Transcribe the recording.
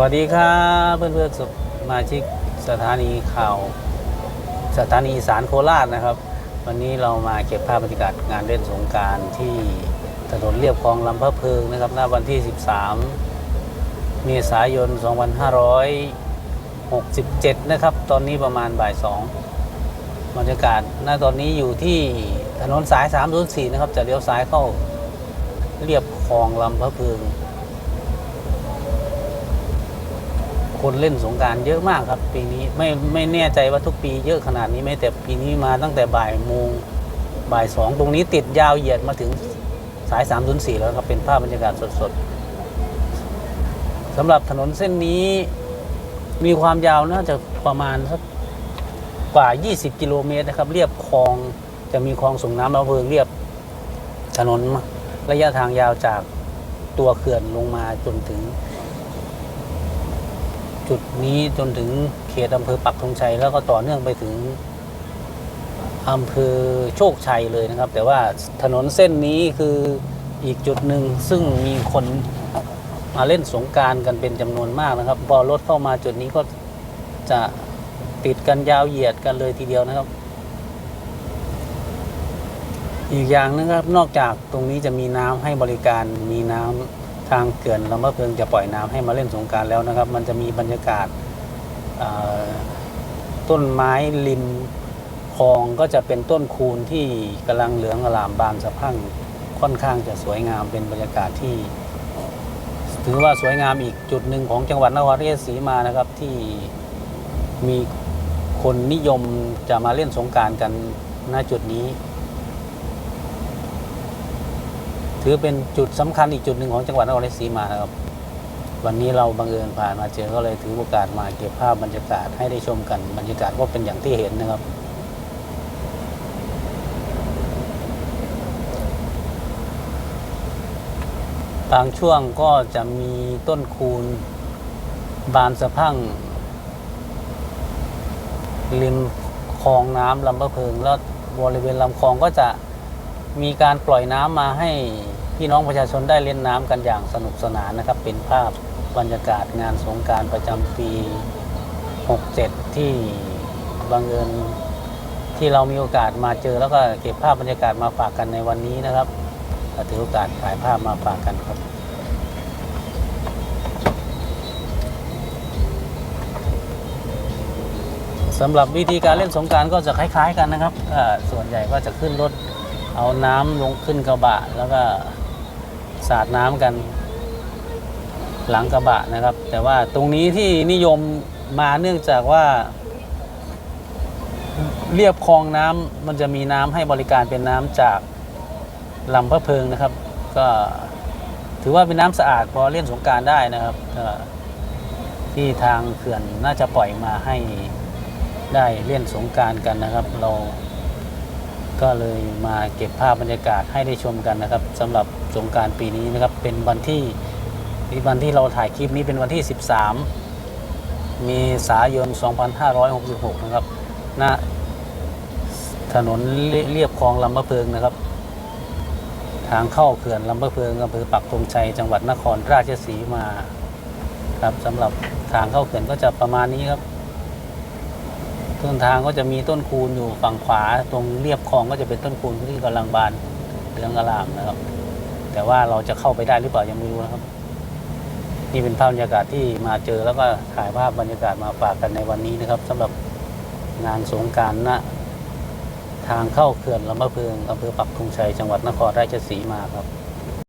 วัสดีครับเพื่อนๆสมาชิกสถานีข่าว สถานีสารโคราชนะครับ วันนี้เรามาเก็บภาพบรรยากาศงานเล่นสงการที่ถนนเรียบคลองลำพะเพิงนะครับณวันที่ 13 เมษายน 2567 นะครับ ตอนนี้ประมาณบ่ายสองบรรยากาศณตอนนี้อยู่ที่ถนนสาย 304 นะครับ จะเลี้ยวซ้ายเข้าเรียบคลองลำพะเพิง คนเล่นสงการเยอะมากครับปีนี้ไม่ไม่แน่ใจว่าทุกปีเยอะขนาดนี้ไหมแต่ปีนี้มาตั้งแต่บ่ายโมงบ่ายสองตรงนี้ติดยาวเหยียดมาถึงสาย3าม4แล้วครับเป็นภาพบรรยากาศสดๆสำหรับถนนเส้นนี้มีความยาวน่าจะประมาณสักกว่า 20 กิโลเมตรนะครับ เรียบคลองจะมีคลองส่งน้ำลำเพิงเรียบถนนระยะทางยาวจากตัวเขื่อนลงมาจนถึง จุดนี้จนถึงเขตอำเภอปักธงชัย แล้วก็ต่อเนื่องไปถึงอำเภอโชคชัยเลยนะครับ แต่ว่าถนนเส้นนี้คืออีกจุดหนึ่งซึ่งมีคนมาเล่นสงการกันเป็นจำนวนมากนะครับ พอรถเข้ามาจุดนี้ก็จะติดกันยาวเหยียดกันเลยทีเดียวนะครับ อีกอย่างนึงครับนอกจากตรงนี้จะมีน้ำให้บริการมีน้ำ ทางเขื่อนลำพะเพิงจะปล่อยน้ำให้มาเล่นสงการแล้วนะครับ มันจะมีบรรยากาศต้นไม้ริมคลองก็จะเป็นต้นคูนที่กำลังเหลืองอลามบานสะพั่งค่อนข้างจะสวยงามเป็นบรรยากาศที่ ถือว่าสวยงามอีกจุดหนึ่งของจังหวัดนครราชสีมานะครับที่มีคนนิยมจะมาเล่นสงการกันณจุดนี้ ถือเป็นจุดสำคัญอีกจุดหนึ่งของจังหวัดนครราชสีมาครับ วันนี้เราบังเอิญผ่านมาเจอก็เลยถือโอกาสมาเก็บภาพบรรยากาศให้ได้ชมกันบรรยากาศก็เป็นอย่างที่เห็นนะครับ บางช่วงก็จะมีต้นคูณบานสะพั่งริมคลองน้ำลำพะเพิงแล้วบริเวณลำคลองก็จะ มีการปล่อยน้ำมาให้พี่น้องประชาชนได้เล่นน้ำกันอย่างสนุกสนานนะครับ เป็นภาพบรรยากาศงานสงการประจำปี 67 ที่บังเอิญที่เรามีโอกาสมาเจอแล้วก็เก็บภาพบรรยากาศมาฝากกันในวันนี้นะครับถือโอกาสถ่ายภาพมาฝากกันครับสำหรับวิธีการเล่นสงการก็จะคล้าย ๆ กันนะครับส่วนใหญ่ก็จะขึ้นรถ เอาน้ำลงขึ้นกระบะ แล้วก็สาดน้ำกัน หลังกระบะนะครับ แต่ว่าตรงนี้ที่นิยมมาเนื่องจากว่า เรียบคลองน้ำมันจะมีน้ำให้บริการเป็นน้ำจากลำพระเพิงนะครับ ก็ถือว่าเป็นน้ำสะอาดพอเล่นสงการได้นะครับที่ทางเขื่อนน่าจะปล่อยมาให้ได้เล่นสงการกันนะครับ เรา ก็เลยมาเก็บภาพบรรยากาศให้ได้ชมกันนะครับสำหรับสงการปีนี้นะครับเป็นวันที่วันที่เราถ่ายคลิปนี้เป็นวันที่ 13เมษายน 2566 นะครับณถนนเรียบคลองลำมะเพิงนะครับ ทางเข้าเขื่อนลำมะเพิงอำเภอปักธงชัยจังหวัดนครราชสีมาครับสำหรับทางเข้าเขื่อนก็จะประมาณนี้ครับ ต้นทางก็จะมีต้นคูนอยู่ฝั่งขวา ตรงเรียบคลองก็จะเป็นต้นคูนที่กำลังบานเหลืองอลามนะครับ แต่ว่าเราจะเข้าไปได้หรือเปล่ายังไม่รู้นะครับ นี่เป็นภาพบรรยากาศที่มาเจอแล้วก็ถ่ายภาพบรรยากาศมาฝากกันในวันนี้นะครับสำหรับงานสงการณทางเข้าเขื่อนลำมะเพิงอำเภอปักธงชัยจังหวัดนครราชสีมาครับ